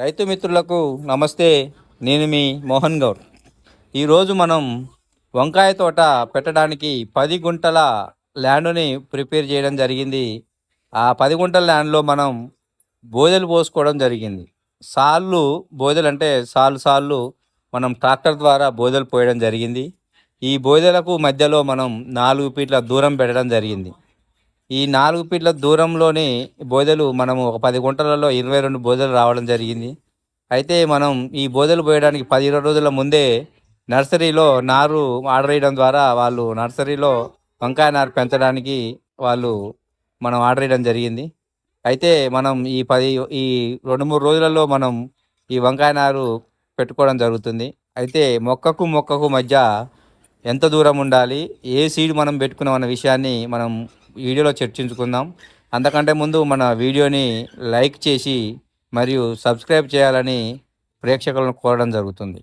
రైతు మిత్రులకు నమస్తే నేను మీ మోహన్ గౌడ్. ఈరోజు మనం వంకాయ తోట పెట్టడానికి పది గుంటల ల్యాండ్ని ప్రిపేర్ చేయడం జరిగింది. ఆ పది గుంటల ల్యాండ్లో మనం బోదెలు పోసుకోవడం జరిగింది. సాళ్ళు బోదెలు అంటే సాలు సాళ్ళు మనం ట్రాక్టర్ ద్వారా బోదెలు పోయడం జరిగింది. ఈ బోదెలకు మధ్యలో మనం నాలుగు ఫీట్ల దూరం పెట్టడం జరిగింది. ఈ నాలుగు ఫీట్ల దూరంలోని బోదెలు మనము ఒక పది గుంటలలో ఇరవై రెండు బోదెలు రావడం జరిగింది. అయితే మనం ఈ బోదెలు పోయడానికి పది ఇరవై రోజుల ముందే నర్సరీలో నారు ఆర్డర్ చేయడం ద్వారా వాళ్ళు నర్సరీలో వంకాయ నారు పెంచడానికి వాళ్ళు మనం ఆర్డర్ చేయడం జరిగింది. అయితే మనం ఈ పది ఈ రెండు మూడు రోజులలో మనం ఈ వంకాయ నారు పెట్టుకోవడం జరుగుతుంది. అయితే మొక్కకు మొక్కకు మధ్య ఎంత దూరం ఉండాలి ఏ సీడ్ మనం పెట్టుకున్నాం అన్న విషయాన్ని మనం వీడియోలో చర్చించుకుందాం. అంతకంటే ముందు మన వీడియోని లైక్ చేసి మరియు సబ్స్క్రైబ్ చేయాలని ప్రేక్షకులను కోరడం జరుగుతుంది.